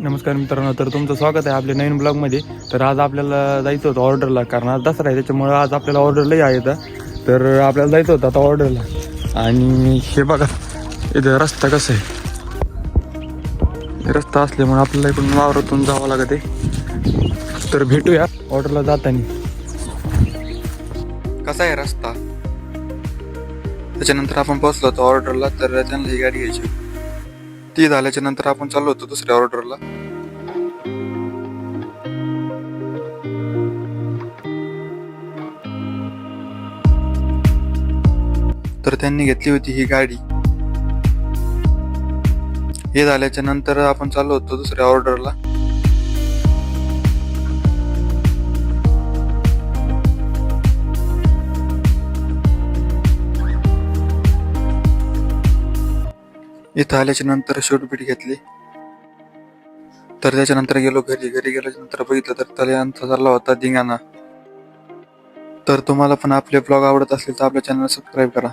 नमस्कार मित्रांनो तर तुमचं स्वागत आहे आपल्या नवीन ब्लॉगमध्ये. तर आज आपल्याला जायचं होतं ऑर्डरला कारण आज दसरा आहे त्याच्यामुळं आज आपल्याला ऑर्डरलाही आहे तर आपल्याला जायचं होतं आता ऑर्डरला. आणि हे बघा इथं रस्ता कसं आहे. हे रस्ता असल्यामुळे आपल्याला इकडून वावरातून जावं लागत. आहे तर भेटूया ऑर्डरला जाताना. कसा आहे रस्ता? त्याच्यानंतर आपण पोहोचलो होतो ऑर्डरला तर त्यांना ही गाडी घ्यायची ती झाल्याच्यानंतर आपण चाललो होतो दुसऱ्या ऑर्डरला तर त्यांनी घेतली होती ही गाडी. हे झाल्याच्यानंतर आपण चाललो होतो दुसऱ्या ऑर्डरला इथं आल्याच्यानंतर शूटबीट घेतली. तर त्याच्यानंतर गेलो घरी. घरी गेल्याच्यानंतर बघितलं तर त्याला आमचा चालला होता धिंगाणा. तर तुम्हाला पण आपले ब्लॉग आवडत असले तर आपल्या चॅनल सबस्क्राईब करा.